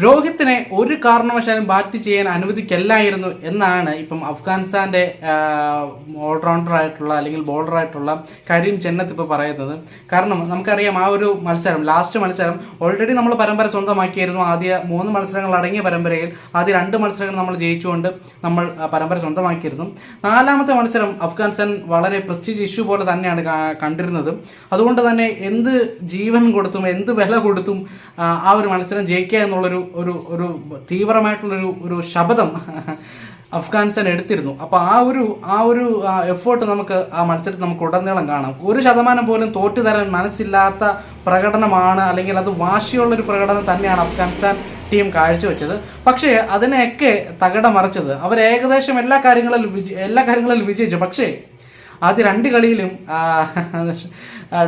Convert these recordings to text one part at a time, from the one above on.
രോഹിത്തിനെ ഒരു കാരണവശാലും ബാറ്റ് ചെയ്യാൻ അനുവദിക്കല്ലായിരുന്നു എന്നാണ് ഇപ്പം അഫ്ഗാനിസ്ഥാന്റെ ഓൾറൗണ്ടർ ആയിട്ടുള്ള അല്ലെങ്കിൽ ബോളർ ആയിട്ടുള്ള കരീം ചെന്നത്ത് ഇപ്പോൾ പറയുന്നത്. കാരണം നമുക്കറിയാം ആ ഒരു മത്സരം ലാസ്റ്റ് മത്സരം ഓൾറെഡി നമ്മൾ പരമ്പര സ്വന്തമാക്കിയായിരുന്നു. ആദ്യ മൂന്ന് മത്സരങ്ങൾ അടങ്ങിയ പരമ്പരയിൽ ആദ്യ രണ്ട് മത്സരങ്ങൾ നമ്മൾ ജയിച്ചുകൊണ്ട് നമ്മൾ പരമ്പര സ്വന്തമാക്കിയിരുന്നു. നാലാമത്തെ മത്സരം അഫ്ഗാനിസ്ഥാൻ വളരെ പ്രസ്റ്റീജ് ഇഷ്യൂ പോലെ തന്നെയാണ് കണ്ടിരുന്നത്. അതുകൊണ്ട് തന്നെ എന്ത് ജീവൻ കൊടുത്തും എന്ത് വില കൊടുത്തും ആ, ഒരു മത്സരം ജയിക്കുക എന്നുള്ളൊരു ഒരു ഒരു തീവ്രമായിട്ടുള്ളൊരു ഒരു ശബ്ദം അഫ്ഗാനിസ്ഥാൻ എടുത്തിരുന്നു. അപ്പോൾ ആ ഒരു ആ ഒരു എഫേർട്ട് നമുക്ക് ആ മത്സരത്തിൽ നമുക്ക് ഉടനീളം കാണാം. ഒരു ശതമാനം പോലും തോറ്റു തരാൻ മനസ്സില്ലാത്ത പ്രകടനമാണ് അല്ലെങ്കിൽ അത് വാശിയുള്ളൊരു പ്രകടനം തന്നെയാണ് അഫ്ഗാനിസ്ഥാൻ ടീം കാഴ്ചവെച്ചത്. പക്ഷേ അതിനെയൊക്കെ തകിടം മറിച്ചത്. അവർ ഏകദേശം എല്ലാ കാര്യങ്ങളിലും വിജ എല്ലാ കാര്യങ്ങളിലും വിജയിച്ചു. പക്ഷേ ആദ്യ രണ്ട് കളിയിലും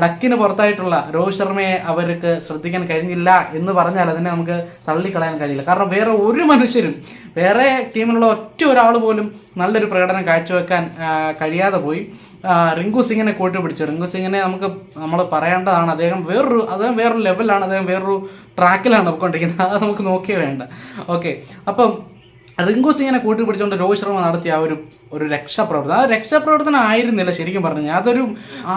ഡക്കിന് പുറത്തായിട്ടുള്ള രോഹിത് ശർമ്മയെ അവർക്ക് ശ്രദ്ധിക്കാൻ കഴിഞ്ഞില്ല എന്ന് പറഞ്ഞാൽ അതിനെ നമുക്ക് തള്ളിക്കളയാൻ കഴിയില്ല. കാരണം വേറെ ഒരു മനുഷ്യരും വേറെ ടീമിലുള്ള ഒറ്റ ഒരാൾ പോലും നല്ലൊരു പ്രകടനം കാഴ്ചവെക്കാൻ കഴിയാതെ പോയി. റിങ്കു സിംഗിനെ കൂട്ടി പിടിച്ചു റിങ്കു സിംഗിനെ നമുക്ക് നമ്മൾ പറയേണ്ടതാണ് അദ്ദേഹം വേറൊരു അദ്ദേഹം വേറൊരു ലെവലാണ് അദ്ദേഹം വേറൊരു ട്രാക്കിലാണ് പോയിക്കൊണ്ടിരിക്കുന്നത്. അത് നമുക്ക് നോക്കിയേ വേണ്ട. ഓക്കെ. അപ്പം റിങ്കു സിംഗിനെ കൂട്ടി പിടിച്ചുകൊണ്ട് രോഹിത് ശർമ്മ നടത്തിയ ആ ഒരു ഒരു രക്ഷാപ്രവർത്തനം. ആ രക്ഷാപ്രവർത്തനം ആയിരുന്നില്ല ശരിക്കും പറഞ്ഞാൽ. അതൊരു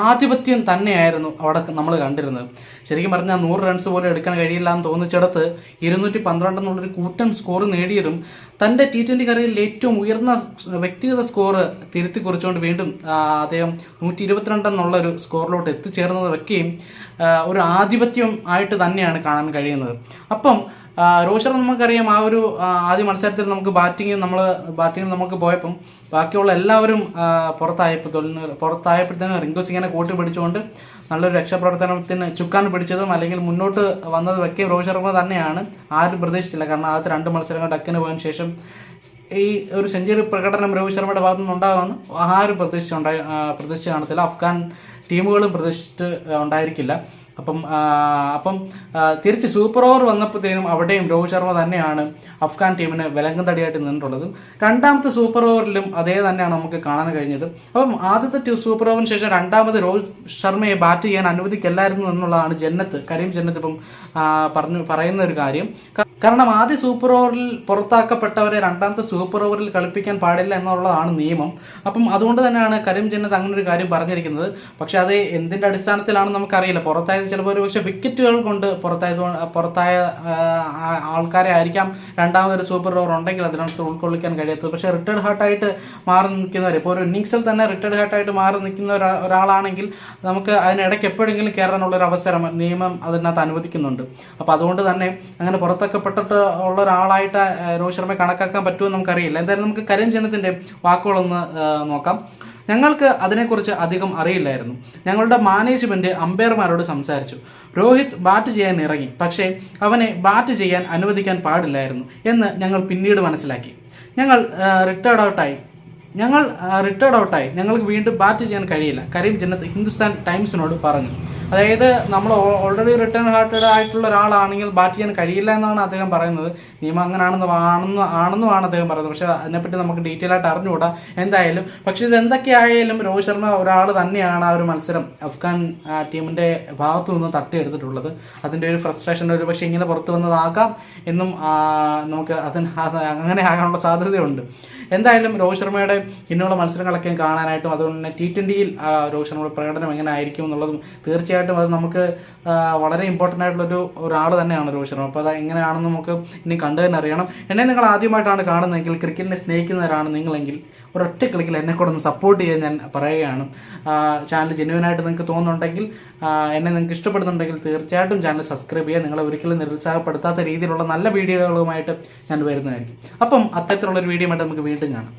ആധിപത്യം തന്നെയായിരുന്നു അവിടെ നമ്മൾ കണ്ടിരുന്നത്. ശരിക്കും പറഞ്ഞാൽ നൂറ് റൺസ് പോലും എടുക്കാൻ കഴിയില്ല എന്ന് തോന്നിച്ചിടത്ത് ഇരുന്നൂറ്റി പന്ത്രണ്ട് എന്നുള്ളൊരു കൂട്ടൻ സ്കോർ നേടിയതും തന്റെ ടി ട്വന്റി കരിയറിൽ ഏറ്റവും ഉയർന്ന വ്യക്തിഗത സ്കോർ തിരുത്തി കുറിച്ചുകൊണ്ട് വീണ്ടും അദ്ദേഹം നൂറ്റി ഇരുപത്തിരണ്ട് എന്നുള്ള ഒരു സ്കോറിലോട്ട് എത്തിച്ചേർന്നത് വെക്കുകയും ഒരു ആധിപത്യം ആയിട്ട് തന്നെയാണ് കാണാൻ കഴിയുന്നത്. അപ്പം ശർമ്മ നമുക്കറിയാം ആ ഒരു ആദ്യ മത്സരത്തിൽ നമുക്ക് ബാറ്റിംഗ് നമ്മൾ ബാറ്റിംഗ് നമുക്ക് പോയപ്പം ബാക്കിയുള്ള എല്ലാവരും പുറത്തായപ്പോൾ പുറത്തായപ്പോഴത്തേനും റിങ്കു സിംഗിനെ കൂട്ടി പിടിച്ചുകൊണ്ട് നല്ലൊരു രക്ഷാപ്രവർത്തനത്തിന് ചുക്കാൻ പിടിച്ചതും അല്ലെങ്കിൽ മുന്നോട്ട് വന്നതും ഒക്കെ രോഹിത് ശർമ്മ തന്നെയാണ്. ആരും പ്രതീക്ഷിച്ചില്ല. കാരണം ആദ്യത്തെ രണ്ട് മത്സരങ്ങൾ ഡക്കിന് പോയതിനു ശേഷം ഈ ഒരു സെഞ്ചുറി പ്രകടനം രോഹിത് ശർമ്മയുടെ ഭാഗത്തു നിന്ന് ഉണ്ടാകുമെന്ന് ആരും പ്രതീക്ഷിച്ചുണ്ടായി പ്രതീക്ഷിച്ച് കാണത്തില്ല. അഫ്ഗാൻ ടീമുകളും പ്രതീക്ഷിച്ചിട്ട് ഉണ്ടായിരിക്കില്ല. അപ്പം അപ്പം തിരിച്ച് സൂപ്പർ ഓവർ വന്നപ്പോഴത്തേനും അവിടെയും രോഹിത് ശർമ്മ തന്നെയാണ് അഫ്ഗാൻ ടീമിന് വിലങ്ങും തടിയായിട്ട് നിന്നിട്ടുള്ളത്. രണ്ടാമത്തെ സൂപ്പർ ഓവറിലും അതേ തന്നെയാണ് നമുക്ക് കാണാൻ കഴിഞ്ഞത്. അപ്പം ആദ്യത്തെ സൂപ്പർ ഓവറിന് ശേഷം രണ്ടാമത് രോഹിത് ശർമ്മയെ ബാറ്റ് ചെയ്യാൻ അനുവദിക്കല്ലായിരുന്നു എന്നുള്ളതാണ് ജന്നത്ത് കരീം ജന്നത്ത് ഇപ്പം പറഞ്ഞു പറയുന്ന ഒരു കാര്യം. കാരണം ആദ്യ സൂപ്പർ ഓവറിൽ പുറത്താക്കപ്പെട്ടവരെ രണ്ടാമത്തെ സൂപ്പർ ഓവറിൽ കളിപ്പിക്കാൻ പാടില്ല എന്നുള്ളതാണ് നിയമം. അപ്പം അതുകൊണ്ട് തന്നെയാണ് കരീം ജന്നത്ത് അങ്ങനെ ഒരു കാര്യം പറഞ്ഞിരിക്കുന്നത്. പക്ഷെ അത് എന്തിന്റെ അടിസ്ഥാനത്തിലാണെന്ന് നമുക്കറിയില്ല. പുറത്തായത് ചിലപ്പോൾ ഒരു പക്ഷേ വിക്കറ്റുകൾ കൊണ്ട് പുറത്തായത് പുറത്തായ ആൾക്കാരെ ആയിരിക്കാം രണ്ടാമതൊരു സൂപ്പർ ഓവർ ഉണ്ടെങ്കിൽ അതിനകത്ത് ഉൾക്കൊള്ളിക്കാൻ കഴിയാത്തത് പക്ഷേ റിട്ടേർഡ് ഹാർട്ടായിട്ട് മാറി നിൽക്കുന്നവർ ഇപ്പോൾ ഒരു ഇന്നിങ്സിൽ തന്നെ റിട്ടേർഡ് ഹാർട്ടായിട്ട് മാറി നിൽക്കുന്ന ഒരാളാണെങ്കിൽ നമുക്ക് അതിനിടയ്ക്ക് എപ്പോഴെങ്കിലും കയറാനുള്ള ഒരു അവസരം നിയമം അതിനകത്ത് അനുവദിക്കുന്നുണ്ട്. അപ്പോൾ അതുകൊണ്ട് തന്നെ അങ്ങനെ പുറത്താക്കപ്പെട്ടിട്ട് ഉള്ള ഒരാളായിട്ട് രോഹിത് ശർമ്മയെ കണക്കാക്കാൻ പറ്റുമെന്ന് നമുക്കറിയില്ല. എന്തായാലും നമുക്ക് കരീം ജനത്തിന്റെ വാക്കുകളൊന്ന് നോക്കാം. ഞങ്ങൾക്ക് അതിനെക്കുറിച്ച് അധികം അറിയില്ലായിരുന്നു. ഞങ്ങളുടെ മാനേജ്മെന്റ് അമ്പയർമാരോട് സംസാരിച്ചു. രോഹിത് ബാറ്റ് ചെയ്യാൻ ഇറങ്ങി. പക്ഷേ അവനെ ബാറ്റ് ചെയ്യാൻ അനുവദിക്കാൻ പാടില്ലായിരുന്നു എന്ന് ഞങ്ങൾ പിന്നീട് മനസ്സിലാക്കി. ഞങ്ങൾ റിട്ടയർഡ് ഔട്ടായി ഞങ്ങൾ റിട്ടയർഡ് ഔട്ടായി ഞങ്ങൾക്ക് വീണ്ടും ബാറ്റ് ചെയ്യാൻ കഴിയില്ല. കരീം ജന്നത്ത് ഹിന്ദുസ്ഥാൻ ടൈംസിനോട് പറഞ്ഞു. അതായത് നമ്മൾ ഓൾറെഡി റിട്ടേൺ ഹാർട്ടഡ് ആയിട്ടുള്ള ഒരാളാണെങ്കിൽ ബാറ്റ് ചെയ്യാൻ കഴിയില്ല എന്നാണ് അദ്ദേഹം പറയുന്നത്. നിയമം അങ്ങനെയാണെന്ന് ആണെന്ന് ആണെന്നുമാണ് അദ്ദേഹം പറയുന്നത്. പക്ഷേ അതിനെപ്പറ്റി നമുക്ക് ഡീറ്റെയിൽ ആയിട്ട് അറിഞ്ഞുകൂടാ. എന്തായാലും പക്ഷേ ഇത് എന്തൊക്കെയായാലും രോഹിത് ശർമ്മ ഒരാൾ തന്നെയാണ് ആ ഒരു മത്സരം അഫ്ഗാൻ ടീമിന്റെ ഭാഗത്തു നിന്ന് തട്ടിയെടുത്തിട്ടുള്ളത്. അതിന്റെ ഒരു ഫ്രസ്ട്രേഷൻ ഒരു പക്ഷേ ഇങ്ങനെ പുറത്തു വന്നതാകാം എന്നും നമുക്ക് അതിന് അത് അങ്ങനെ ആകാനുള്ള സാധ്യതയുണ്ട്. എന്തായാലും രോഹിത് ശർമ്മയുടെ ഇനിയുള്ള മത്സരങ്ങളൊക്കെ കാണാനായിട്ടും അതുകൊണ്ട് തന്നെ ടി ട്വന്റിയിൽ രോഹിത് ശർമ്മയുടെ പ്രകടനം എങ്ങനെ ആയിരിക്കും എന്നുള്ളതും തീർച്ചയായിട്ടും അത് നമുക്ക് വളരെ ഇമ്പോർട്ടന്റ് ആയിട്ടുള്ളൊരു ഒരാൾ തന്നെയാണ് രോഹിത് ശർമ്മ. അപ്പോൾ അത് എങ്ങനെയാണെന്ന് നമുക്ക് ഇനി കണ്ടു തന്നെ അറിയണം. എന്നെ നിങ്ങൾ ആദ്യമായിട്ടാണ് കാണുന്നതെങ്കിൽ ക്രിക്കറ്റിനെ സ്നേഹിക്കുന്നവരാണ് നിങ്ങളെങ്കിൽ ഒരൊറ്റ ക്ലിക്കിൽ എന്നെ കൂടെ ഒന്ന് സപ്പോർട്ട് ചെയ്യാൻ ഞാൻ പറയുകയാണ്. ചാനൽ ജെന്യൂനായിട്ട് നിങ്ങൾക്ക് തോന്നുന്നുണ്ടെങ്കിൽ എന്നെ നിങ്ങൾക്ക് ഇഷ്ടപ്പെടുന്നുണ്ടെങ്കിൽ തീർച്ചയായിട്ടും ചാനൽ സബ്സ്ക്രൈബ് ചെയ്യുക. നിങ്ങളെ ഒരിക്കലും നിരുത്സാഹപ്പെടുത്താത്ത രീതിയിലുള്ള നല്ല വീഡിയോകളുമായിട്ട് ഞാൻ വരുന്നതായിരിക്കും. അപ്പം അത്തരത്തിലുള്ളൊരു വീഡിയോ ആയിട്ട് നമുക്ക് വീണ്ടും കാണാം.